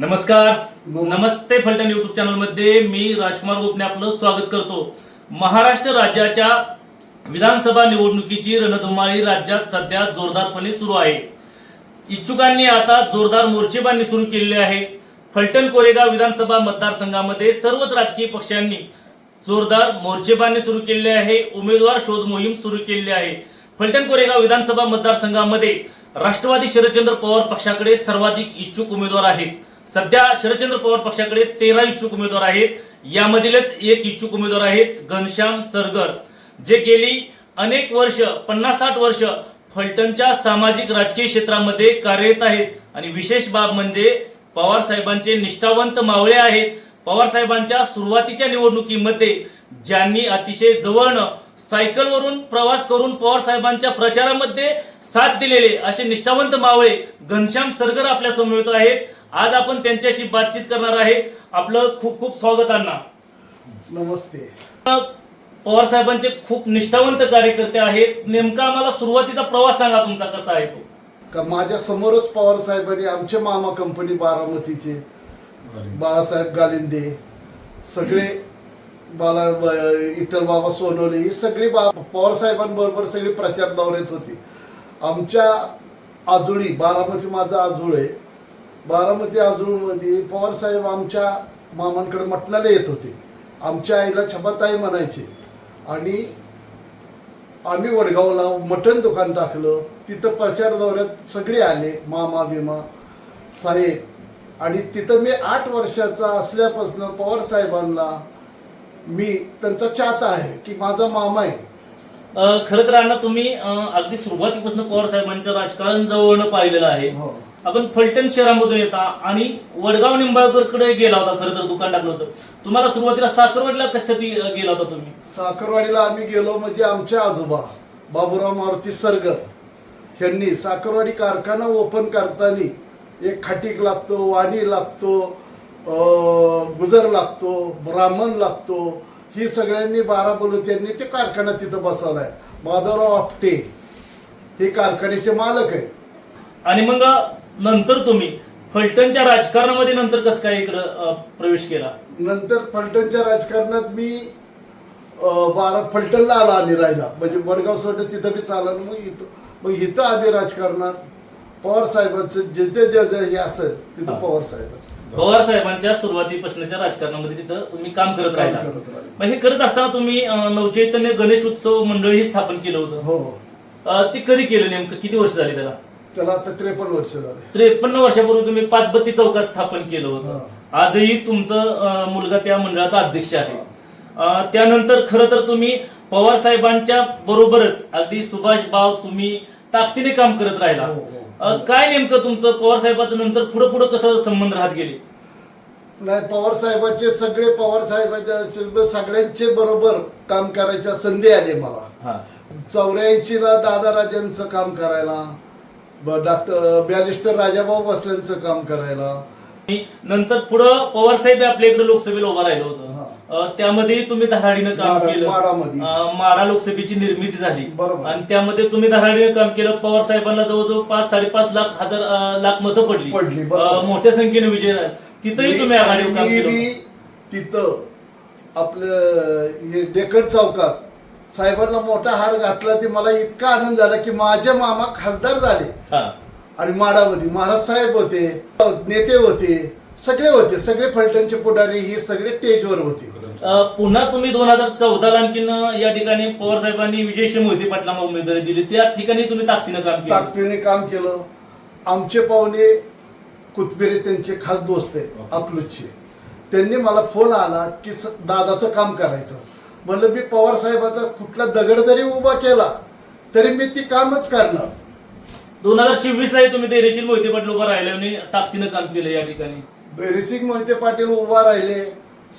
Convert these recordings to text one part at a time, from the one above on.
नमस्कार. नमस्ते फलटण युट्यूब चॅनलमध्ये मी राजकुमार गोपने आपलं स्वागत करतो. महाराष्ट्र राज्याच्या विधानसभा निवडणुकीची रणधुमाळी राज्यात सध्या जोरदारपणे सुरू आहे. इच्छुकांनी आता जोरदार मोर्चेबांधणी सुरू केलेली आहे. फलटण कोरेगाव विधानसभा मतदारसंघामध्ये सर्वच राजकीय पक्षांनी जोरदार मोर्चेबांधणी सुरू केलेली आहे. उमेदवार शोध मोहीम सुरू केलेली आहे. फलटण कोरेगाव विधानसभा मतदारसंघामध्ये राष्ट्रवादी शरदचंद्र पवार पक्षाकडे सर्वाधिक इच्छुक उमेदवार आहेत. सध्या शरदचंद्र पवार पक्षाकडे तेरा इच्छुक उमेदवार आहेत. यामधीलच एक इच्छुक उमेदवार आहेत घनश्याम सरगर जे गेली अनेक वर्ष पन्नास साठ वर्ष फलटणच्या सामाजिक राजकीय क्षेत्रामध्ये कार्यरत आहेत. आणि विशेष बाब म्हणजे पवार साहेबांचे निष्ठावंत मावळे आहेत. पवार साहेबांच्या सुरुवातीच्या निवडणुकीमध्ये ज्यांनी अतिशय जवळनं सायकलवरून प्रवास करून पवार साहेबांच्या प्रचारामध्ये साथ दिलेले असे निष्ठावंत मावळे घनश्याम सरगर आपल्यासमोर येत आहेत. आज आपण त्यांच्याशी बातचीत करणार आहे. आपलं खूप खूप स्वागत अण्णा. नमस्ते. पवार साहेबांचे खूप निष्ठावंत कार्यकर्ते आहेत. नेमका आम्हाला सुरुवातीचा प्रवास सांगा तुमचा कसा आहे तो? का माझ्या समोरच पवार साहेबांनी आमचे मामा कंपनी बारामतीचे बाळासाहेब गालिंदे सगळे बाला इटल बाबा सोनवणे ही सगळी बा पवार साहेबांबरोबर सगळी प्रचार दौऱ्यात होती. आमच्या आजुळी बारामती माझा आजूळ आहे. बारामती आजूळमध्ये पवार साहेब आमच्या मामांकडे मटणाला येत होते. आमच्या आईला छपाताई म्हणायचे. आणि आम्ही वडगावला मटण दुकान टाकलं. तिथं प्रचार दौऱ्यात सगळे आले मामा बिमा साहेब. आणि तिथं मी आठ वर्षाचा असल्यापासून पवार साहेबांना मी त्यांचा चाहता आहे की माझा मामा आहे. खरं तर अण्णा तुम्ही अगदी सुरुवातीपासून पवार साहेबांचं राजकारण जवळनं पाहिलेलं आहे. हो. आपण फलटण शहरामधून येता आणि वडगाव निंबाळकरकडे गेला होता खरं तर दुकान टाकलं होतं तुम्हाला सुरुवातीला साखरवाडीला कशासाठी गेला होता तुम्ही? साखरवाडीला आम्ही गेलो म्हणजे आमचे आजोबा बाबुराव मारुती सरगर ह्यांनी साखरवाडी कारखाना ओपन करताना एक खाटीक लागतो वाणी लागतो गुजर लागतो ब्राह्मण लागतो ही सगळ्यांनी बारा बोलू त्यांनी ते कारखाना तिथं बसवलाय. माधवराव आपटे हे कारखान्याचे मालक आहेत. आणि मग नंतर तुम्ही फलटणच्या राजकारणामध्ये नंतर कसं काय इकडं प्रवेश केला? नंतर फलटणच्या राजकारणात मी बारा फलटणला आला आम्ही राहिला म्हणजे वडगाव सोडलं तिथं बी चाललं मग इथं मग इथं आम्ही राजकारणात पवार साहेबांचं जिथे जे जे हे असेल तिथं. पवार साहेब पवार साहेबांच्या सुरुवातीपासूनच्या राजकारणामध्ये तिथं तुम्ही काम करत राहिला. मग हे करत असताना तुम्ही नवचैतन्य गणेश उत्सव मंडळही स्थापन केलं होतं. हो. ते कधी केलं नेमकं? किती वर्ष झाली त्याला? त्याला आता त्रेपन्न वर्ष झाले. त्रेपन्न वर्षापूर्वी तुम्ही पाचबत्ती चौकात स्थापन केलं होतं. आजही तुमचं मुलगा त्या मंडळाचा अध्यक्ष आहे. त्यानंतर खरं तर तुम्ही पवार साहेबांच्या बरोबरच अगदी सुभाष भाव तुम्ही ताकदीने काम करत राहिला. हो, हो. काय नेमकं तुमचं पवार साहेबाचं नंतर पुढे पुढे कसं संबंध राहत गेले? नाही पवार साहेबांचे सगळे पवार साहेबांच्या सगळ्यांचे बरोबर काम करायच्या संधी आली मला. चौऱ्याऐंशी ला दादा राजांचं काम करायला डॉक्टर बॅरिस्टर राजाभाऊ बसल्यांचं काम करायला आणि नंतर पुढं पवार साहेब आपल्या इकडे लोकसभेला उभा राहिलं होतं. अ, त्यामध्ये तुम्ही धडाडीनं काम केलं माडामध्ये. अ, माडा लोकसभेची निर्मिती झाली बरोबर. आणि त्यामध्ये तुम्ही धडाडीनं काम केलं पवार साहेबांना जवळजवळ पाच साडेपाच लाख हजार अ, लाख मतं पडली पडली, बरोबर. मोठ्या संख्येने विजय झाला. तिथंही तुम्ही आघाडीवर काम मी केलं बी होतं. तिथं आपलं हे डेक्कन चौकात साहेबांना मोठा हार घातला ते मला इतका आनंद झाला की माझे मामा खासदार झाले. हा. आणि माडामध्ये महाराज साहेब होते नेते होते सगळे होते सगळे फलटणचे पुढारी हे सगळे स्टेजवर होते. पुन्हा तुम्ही दोन हजार चौदाला आणखीन या ठिकाणी पवार साहेबांनी विजयशी मोहिते पाटलांना उमेदवारी दिली. त्या ठिकाणी तुम्ही ताकदीनं काम केलं. ताकदीने काम केलं. आमचे पाहुणे कुतबिरे त्यांचे खास दोस्त आहेत अकलूजचे. त्यांनी मला फोन आला की दादाचं काम करायचं. म्हणलं मी पवार साहेबाचा कुठला दगड जरी उभा केला तरी मी ती कामच करणार. दोन हजार चोवीस ला तुम्ही धैर्यशील मोहिते पाटील उभा राहिले आणि ताकदीनं काम केलं या ठिकाणी. बैरसिंग मोहिते पाटील उभा राहिले.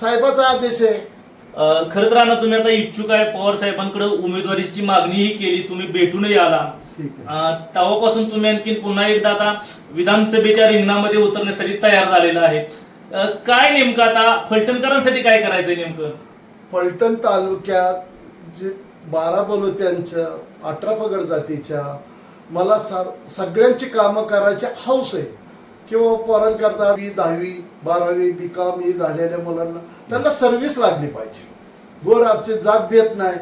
साहेबाचा आदेश आहे. अ, खरं तर अण्णा तुम्ही आता इच्छुक आहे पवार साहेबांकडे उमेदवारीची मागणीही केली तुम्ही भेटूनही आला. ठीक आहे. अ, तेव्हापासून तुम्ही आणखीन पुन्हा एकदा आता विधानसभेच्या रिंगणामध्ये उतरण्यासाठी तयार झालेला आहे. अ, काय नेमकं आता फलटणकरांसाठी काय करायचंय नेमकं? फलटण तालुक्यात जे बारा बलुत्यांच्या अठरा पगड जातीच्या मला सा- सगळ्यांची कामं करायची हौस आहे. किंवा पोरांकरता मी दहावी बारावी बी कॉम ही झालेल्या मुलांना त्यांना सर्व्हिस लागली पाहिजे. गोर आमची जात भेट नाही.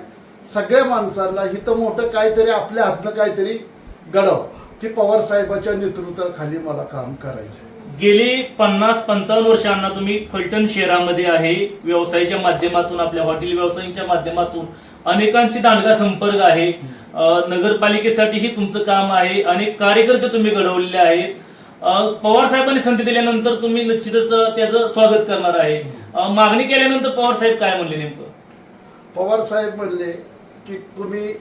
सगळ्या माणसांना हिथं मोठं काहीतरी आपल्या हातनं काहीतरी घडव. ती पवार साहेबाच्या नेतृत्वाखाली मला काम करायचं आहे. गेली पन्नास पंचावन्न वर्षांना तुम्ही फलटण शहरामध्ये आहे. व्यवसायाच्या माध्यमातून आपल्या हॉटेल व्यवसायांच्या माध्यमातून अनेकांशी दांडगा संपर्क आहे. नगरपालिकेसाठीही तुमचं काम आहे. अनेक कार्यकर्ते तुम्ही घडवलेले आहेत. पवार साहेबांनी संधी दिल्यानंतर तुम्ही निश्चितच त्याचं स्वागत करणार आहे. मागणी केल्यानंतर पवार साहेब काय म्हणले नेमकं? पवार साहेब म्हणले की तुम्ही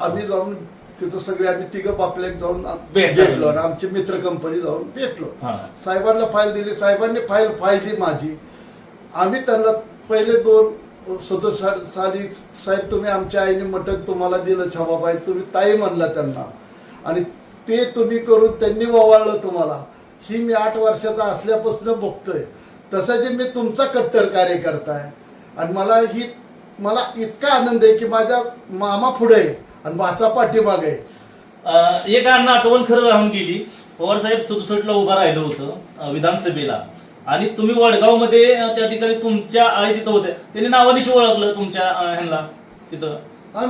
आम्ही जाऊन तिथं सगळे आम्ही तिघं बापल्यात जाऊन भेटला. भेटलो आणि आमची मित्र कंपनी जाऊन भेटलो. हा. साहेबांना फाईल दिली. साहेबांनी फाईल फाईल माझी. आम्ही त्यांना पहिले दोन सदोस साली साहेब तुम्ही आमच्या आईने मटण तुम्हाला दिलं छाबाबाई. तुम्ही ताई म्हणला त्यांना. आणि ते तुम्ही करून त्यांनी ववाळलं तुम्हाला. ही मी आठ वर्षाचा असल्यापासून बघतोय. तसं जे मी तुमचा कट्टर कार्यकर्ता आहे. आणि मला ही मला इतका आनंद आहे की माझ्या मामा पुढे आहे. आणि भाचा पाठीमागे. आहे अं, एक अन्न आठवण खरं राहून गेली. पवार साहेब सदुसष्टला उभं राहिलं होतं अं, विधानसभेला. आणि तुम्ही वडगावमध्ये अं, त्या ठिकाणी तुमच्या आई तिथं होत्या. त्यांनी नावानिशी ओळखलं तुमच्या अं, ह्यांना तिथं. हा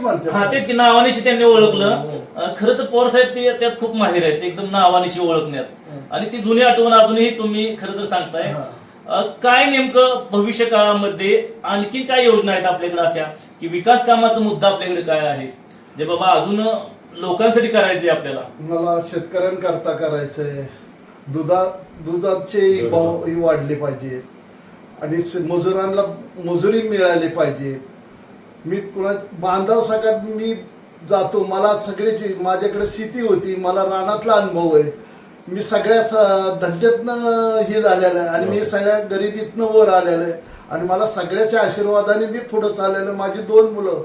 म्हणते. हा तेच की नावानिशी त्यांनी ओळखलं. हो, हो. अं, खरं तर पवार साहेब ते त्यात खूप माहिर आहेत. एकदम नावानिशी ओळखण्यात. आणि ती जुनी आठवण अजूनही तुम्ही खरं तर सांगताय. हा. काय नेमकं भविष्य काळामध्ये आणखी काय योजना आहेत आपल्याकडे अशा? की विकास कामाचा मुद्दा आपल्याकडे काय आहे? जे बाबा अजून लोकांसाठी करायचंय आपल्याला. मला शेतकऱ्यांकरता करायचंय. दुधा दुधाचे भाव ही वाढले पाहिजेत. आणि स- मजुरांना मजुरी मिळाली पाहिजे. मी कुणा बांधव सगळ्यात मी जातो. मला सगळ्याची माझ्याकडे शेती होती. मला रानातला अनुभव आहे. मी सगळ्या स- धंद्यातनं हे झालेलं आहे आणि मी सगळ्या गरिबीतनं वर आलेलं आहे. आणि मला सगळ्याच्या आशीर्वादाने मी पुढं चाललेलं आहे. माझी दोन मुलं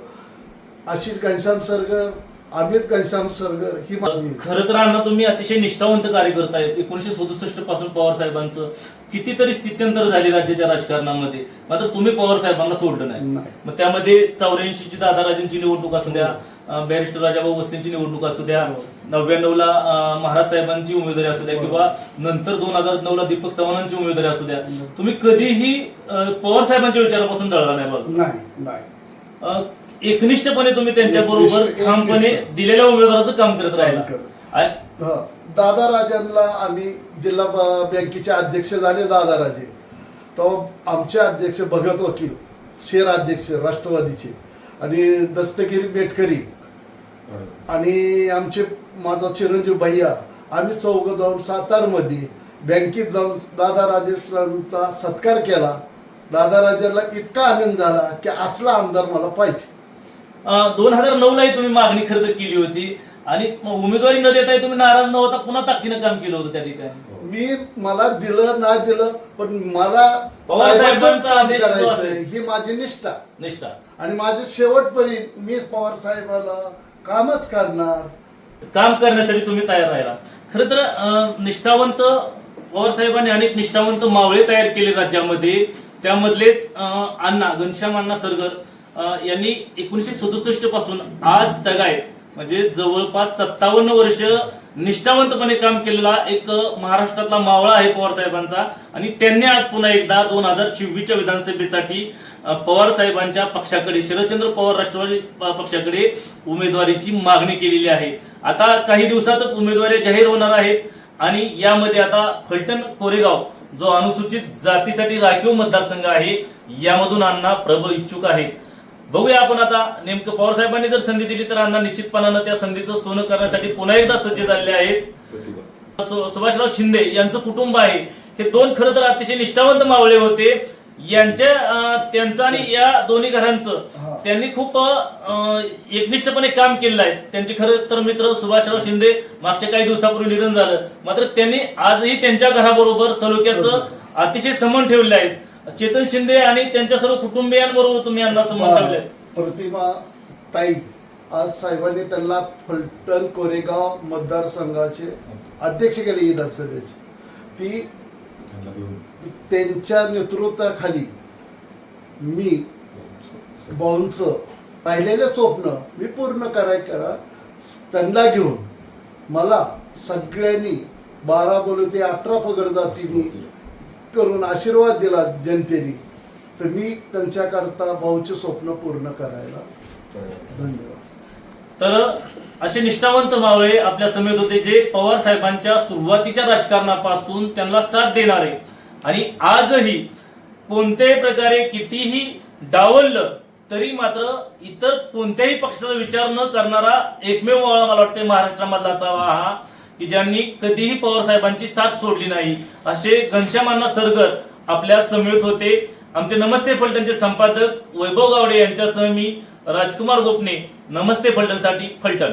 आशिष घनश्याम सरगर अमित घनश्याम सरगर ही खरं तर अण्णा तुम्ही अतिशय निष्ठावंत कार्य करताय. एकोणीशे सदुसष्टपासून पवार साहेबांचं कितीतरी स्थित्यंतर झाली राज्याच्या राजकारणामध्ये. मात्र तुम्ही पवार साहेबांना सोडलं नाही. मग त्यामध्ये चौऱ्याऐंशी ची दादाराजांची निवडणूक असू द्या बॅरिस्टर राजाभाऊ भोसलेंची निवडणूक असू द्या नव्याण्णव ला अं, महाराज साहेबांची उमेदवारी असू द्या किंवा नंतर दोन हजार नऊ ला दीपक चव्हाणांची उमेदवारी असू द्या. तुम्ही कधीही पवार साहेबांच्या विचारापासून डळला नाही बाजू एकनिष्ठपणे तुम्ही त्यांच्या बरोबर ठामपणे. दिलेल्या उमेदवाराचं काम करत राहिला. दादा राजांना आम्ही जिल्हा बँकेचे अध्यक्ष झाले दादा राजे. तेव्हा आमचे अध्यक्ष भगत वकील शेर अध्यक्ष राष्ट्रवादीचे. आणि दस्तगिरी बेटकरी. आणि आमचे माझा चिरंजीव भैया आम्ही चौघ जाऊन सातारमध्ये बँकेत जाऊन दादा राजेशांचा सत्कार केला. दादा राजाला इतका आनंद झाला की असला आमदार मला पाहिजे. दोन हजार नऊ लाही तुम्ही मागणी खरेदी केली होती आणि उमेदवारी न देताही तुम्ही नाराज न होता पुन्हा ताकदीनं काम केलं होतं त्या ठिकाणी. मी मला दिलं ना दिलं पण मला पवार साहेबांचंच साहेबांचा काम आदेश जो करायचंय असेल. ही माझी निष्ठा. निष्ठा. आणि माझे शेवटपर्यंत मी पवार साहेबाला कामच करणार. काम करण्यासाठी तुम्ही तयार राहिला. खरं तर अं, निष्ठावंत पवार साहेबांनी अनेक निष्ठावंत मावळे तयार केले राज्यामध्ये. त्यामधलेच अं, अण्णा घनश्याम अण्णा सरगर अं, यांनी एकोणीशे सदुसष्टपासून आज तगाय म्हणजे जवळपास सत्तावन्न वर्ष निष्ठावंतपणे काम केलेला एक महाराष्ट्रातला मावळा आहे पवार साहेबांचा. आणि त्यांनी आज पुन्हा एकदा दोन हजार चोवीसच्या विधानसभेसाठी पवार साहेबांच्या पक्षाकडे शरदचंद्र पवार राष्ट्रवादी प- पक्षाकडे उमेदवारीची मागणी केलेली आहे. आता काही दिवसातच उमेदवारी जाहीर होणार आहेत. आणि यामध्ये आता फलटण कोरेगाव जो अनुसूचित जातीसाठी राखीव मतदारसंघ आहे यामधून अण्णा प्रबळ इच्छुक आहेत. बघूया आपण आता. नेमकं पवार साहेबांनी जर संधी दिली तर अण्णा निश्चितपणानं त्या संधीचं सोनं करण्यासाठी पुन्हा एकदा सज्ज झालेले आहेत. सुभाषराव शिंदे यांचं कुटुंब आहे. हे दोन खरं तर अतिशय निष्ठावंत मावळे होते. यांच्या त्यांचं आणि या दोन्ही घरांचं. त्यांनी खूप एकनिष्ठपणे काम केलेलं आहे. त्यांचे खरं तर मित्र सुभाषराव शिंदे मागच्या काही दिवसापूर्वी निधन झालं. मात्र त्यांनी आजही त्यांच्या घराबरोबर सलोख्याचं अतिशय संबंध ठेवले आहेत चेतन शिंदे आणि त्यांच्या सर्व कुटुंबियांबरोबर तुम्ही यांना ठेवले आहेत. प्रतिमा ताई आज साहेबांनी त्यांना फलटण कोरेगाव मतदारसंघाचे अध्यक्ष केले विधानसभेचे ती त्यांच्या नेतृत्वाखाली मी भाऊंचं राहिलेले स्वप्न मी पूर्ण कराय करा त्यांना घेऊन मला सगळ्यांनी बारा बोलू ते अठरा पगड जातीने करून आशीर्वाद दिला जनतेने तर मी त्यांच्याकरता भाऊचे स्वप्न पूर्ण करायला धन्यवाद. तर असे निष्ठावंत मावळे आपल्या समेत होते जे पवार साहेबांच्या सुरुवातीच्या राजकारणापासून त्यांना साथ देणारे. आणि आजही कोणत्याही प्रकारे कितीही डावललं तरी मात्र इतर कोणत्याही पक्षाचा विचार न करणारा एकमेव मावळा मला वाटते महाराष्ट्रामधला असावा हा की ज्यांनी कधीही पवार साहेबांची साथ सोडली नाही असे घनश्यामांना सरगर आपल्या समेत होते. आमचे नमस्ते फलटणचे संपादक वैभव गावडे यांच्यासह मी राजकुमार गोपने. नमस्ते फलटणसाठी फलटण.